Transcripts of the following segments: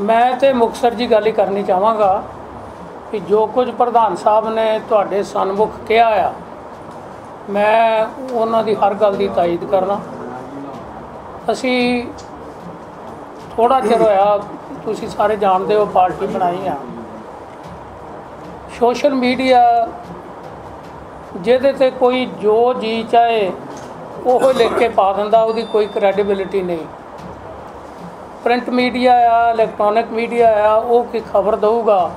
ਮੈਂ ਤੇ ਮੁਕਤਸਰ ਜੀ ਗੱਲ ਹੀ ਕਰਨੀ ਚਾਹਾਂਗਾ ਕਿ ਜੋ ਕੁਝ ਪ੍ਰਧਾਨ ਸਾਹਿਬ ਨੇ ਤੁਹਾਡੇ ਸਨਮੁਖ ਕਿਹਾ ਆ, ਮੈਂ ਉਹਨਾਂ ਦੀ ਹਰ ਗੱਲ ਦੀ ਤਾਇਦ ਕਰਨਾ। ਅਸੀਂ ਥੋੜਾ ਚਿਰ ਹੋਇਆ, ਤੁਸੀਂ ਸਾਰੇ ਜਾਣਦੇ ਹੋ ਪਾਰਟੀ ਬਣਾਈ ਆ। ਸੋਸ਼ਲ ਮੀਡੀਆ ਜਿਹਦੇ ਤੇ ਕੋਈ ਜੋ ਜੀ ਚਾਹੇ, ਉਹ ਲਿਖ ਕੇ ਪਾ ਦਿੰਦਾ, ਉਹਦੀ ਕੋਈ ਕ੍ਰੈਡੀਬਿਲਿਟੀ ਨਹੀਂ। ਪ੍ਰਿੰਟ ਮੀਡੀਆ ਆ ਇਲੈਕਟ੍ਰੋਨਿਕ ਮੀਡੀਆ ਆ, ਉਹ ਕੀ ਖਬਰ ਦਊਗਾ?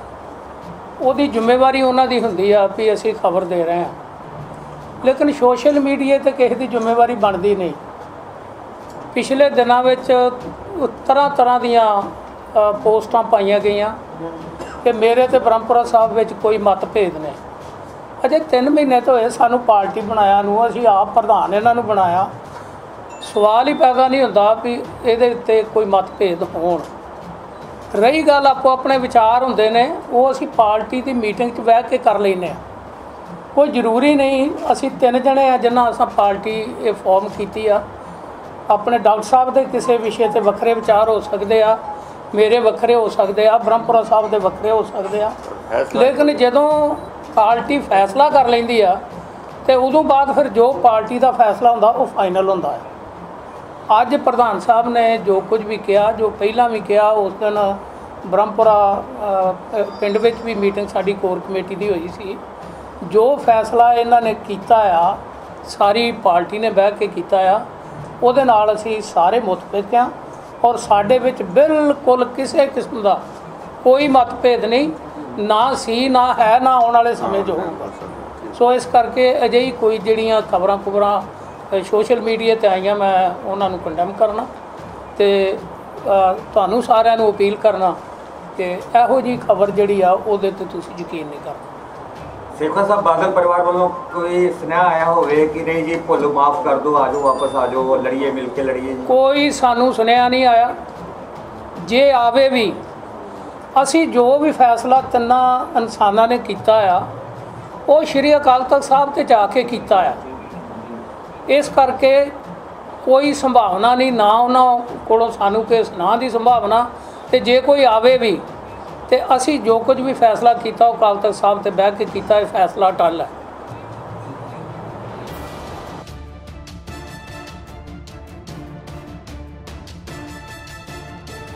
ਉਹਦੀ ਜ਼ਿੰਮੇਵਾਰੀ ਉਹਨਾਂ ਦੀ ਹੁੰਦੀ ਆ ਵੀ ਅਸੀਂ ਖਬਰ ਦੇ ਰਹੇ ਹਾਂ। ਲੇਕਿਨ ਸੋਸ਼ਲ ਮੀਡੀਆ ਤੇ ਕਿਸੇ ਦੀ ਜ਼ਿੰਮੇਵਾਰੀ ਬਣਦੀ ਨਹੀਂ। ਪਿਛਲੇ ਦਿਨਾਂ ਵਿੱਚ ਤਰ੍ਹਾਂ ਤਰ੍ਹਾਂ ਦੀਆਂ ਪੋਸਟਾਂ ਪਾਈਆਂ ਗਈਆਂ ਕਿ ਮੇਰੇ ਤੇ ਬ੍ਰਹਮਪੁਰਾ ਸਾਹਿਬ ਵਿੱਚ ਕੋਈ ਮਤਭੇਦ ਨੇ ਅਜੇ 3 ਮਹੀਨੇ ਤੋਂ ਹੋਏ ਸਾਨੂੰ ਪਾਰਟੀ ਬਣਾਇਆ ਨੂੰ, ਅਸੀਂ ਆਪ ਪ੍ਰਧਾਨ ਇਹਨਾਂ ਨੂੰ ਬਣਾਇਆ। ਸਵਾਲ ਹੀ ਪੈਦਾ ਨਹੀਂ ਹੁੰਦਾ ਵੀ ਇਹਦੇ ਉੱਤੇ ਕੋਈ ਮਤਭੇਦ ਹੋਣ। ਰਹੀ ਗੱਲ ਆਪੋ ਆਪਣੇ ਵਿਚਾਰ ਹੁੰਦੇ ਨੇ ਉਹ ਅਸੀਂ ਪਾਰਟੀ ਦੀ ਮੀਟਿੰਗ 'ਚ ਬਹਿ ਕੇ ਕਰ ਲੈਨੇ ਆ ਕੋਈ ਜ਼ਰੂਰੀ ਨਹੀਂ ਅਸੀਂ ਤਿੰਨ ਜਣੇ ਆ ਜਿਨ੍ਹਾਂ ਅਸਾਂ ਪਾਰਟੀ ਇਹ ਫਾਰਮ ਕੀਤੀ ਆ। ਆਪਣੇ ਡਾਕਟਰ ਸਾਹਿਬ ਦੇ ਕਿਸੇ ਵਿਸ਼ੇ ਤੇ ਵੱਖਰੇ ਵਿਚਾਰ ਹੋ ਸਕਦੇ ਆ ਮੇਰੇ ਵੱਖਰੇ ਹੋ ਸਕਦੇ ਆ ਬ੍ਰਹਮਪੁਰਾ ਸਾਹਿਬ ਦੇ ਵੱਖਰੇ ਹੋ ਸਕਦੇ ਆ। ਲੇਕਿਨ ਜਦੋਂ ਪਾਰਟੀ ਫੈਸਲਾ ਕਰ ਲੈਂਦੀ ਆ ਤੇ ਉਦੋਂ ਬਾਅਦ ਫਿਰ ਜੋ ਪਾਰਟੀ ਦਾ ਫੈਸਲਾ ਹੁੰਦਾ ਉਹ ਫਾਈਨਲ ਹੁੰਦਾ ਹੈ ਅੱਜ ਪ੍ਰਧਾਨ ਸਾਹਿਬ ਨੇ ਜੋ ਕੁਝ ਵੀ ਕਿਹਾ, ਜੋ ਪਹਿਲਾਂ ਵੀ ਕਿਹਾ, ਉਸ ਦਿਨ ਬ੍ਰਹਮਪੁਰਾ ਪਿੰਡ ਵਿੱਚ ਵੀ ਮੀਟਿੰਗ ਸਾਡੀ ਕੋਰ ਕਮੇਟੀ ਦੀ ਹੋਈ ਸੀ। ਜੋ ਫੈਸਲਾ ਇਹਨਾਂ ਨੇ ਕੀਤਾ ਆ, ਸਾਰੀ ਪਾਰਟੀ ਨੇ ਬਹਿ ਕੇ ਕੀਤਾ ਆ, ਉਹਦੇ ਨਾਲ ਅਸੀਂ ਸਾਰੇ ਮੁਤਫਿਕ ਆ ਔਰ ਸਾਡੇ ਵਿੱਚ ਬਿਲਕੁਲ ਕਿਸੇ ਕਿਸਮ ਦਾ ਕੋਈ ਮਤਭੇਦ ਨਹੀਂ, ਨਾ ਸੀ, ਨਾ ਹੈ, ਨਾ ਆਉਣ ਵਾਲੇ ਸਮੇਂ 'ਚ ਹੋਊਗਾ। ਸੋ ਇਸ ਕਰਕੇ ਅਜਿਹੀ ਕੋਈ ਜਿਹੜੀਆਂ ਖਬਰਾਂ ਖਬਰਾਂ ਸੋਸ਼ਲ ਮੀਡੀਆ ਤੇ ਆਈਆਂ ਮੈਂ ਉਹਨਾਂ ਨੂੰ ਕੰਡੈਮ ਕਰਨਾ ਤੇ ਤੁਹਾਨੂੰ ਸਾਰਿਆਂ ਨੂੰ ਅਪੀਲ ਕਰਨਾ ਕਿ ਇਹੋ ਜੀ ਖਬਰ ਜਿਹੜੀ ਆ ਉਹਦੇ ਤੇ ਤੁਸੀਂ ਯਕੀਨ ਨਹੀਂ ਕਰਨਾ। ਸੇਖਾ ਸਾਹਿਬ ਬਾਦਲ ਪਰਿਵਾਰ ਵੱਲੋਂ ਕੋਈ ਸੁਨੇਹਾ ਆਇਆ ਹੋਵੇ ਕਿ ਨਹੀਂ ਜੀ ਭੁੱਲ ਮਾਫ ਕਰ ਦਿਓ ਆਜੋ ਵਾਪਸ ਆ ਜਾਓ ਲੜੀਏ ਮਿਲ ਕੇ ਲੜੀਏ ਕੋਈ ਸਾਨੂੰ ਸੁਨੇਹਾ ਨਹੀਂ ਆਇਆ। ਜੇ ਆਵੇ ਵੀ ਅਸੀਂ ਜੋ ਵੀ ਫੈਸਲਾ ਤਿੰਨਾਂ ਇਨਸਾਨਾਂ ਨੇ ਕੀਤਾ ਆ ਉਹ ਸ਼੍ਰੀ ਅਕਾਲ ਤਖਤ ਸਾਹਿਬ ਤੇ ਜਾ ਕੇ ਕੀਤਾ ਆ। ਇਸ ਕਰਕੇ ਕੋਈ ਸੰਭਾਵਨਾ ਨਹੀਂ, ਨਾ ਉਹਨਾਂ ਕੋਲੋਂ ਸਾਨੂੰ ਕਿਸ, ਨਾ ਦੀ ਸੰਭਾਵਨਾ। ਤੇ ਜੇ ਕੋਈ ਆਵੇ ਵੀ, ਤੇ ਅਸੀਂ ਜੋ ਕੁਝ ਵੀ ਫੈਸਲਾ ਕੀਤਾ, ਉਹ ਅਕਾਲ ਤਖਤ ਸਾਹਿਬ ਤੇ ਬਹਿ ਕੇ ਕੀਤਾ, ਇਹ ਫੈਸਲਾ ਟੱਲ ਹੈ।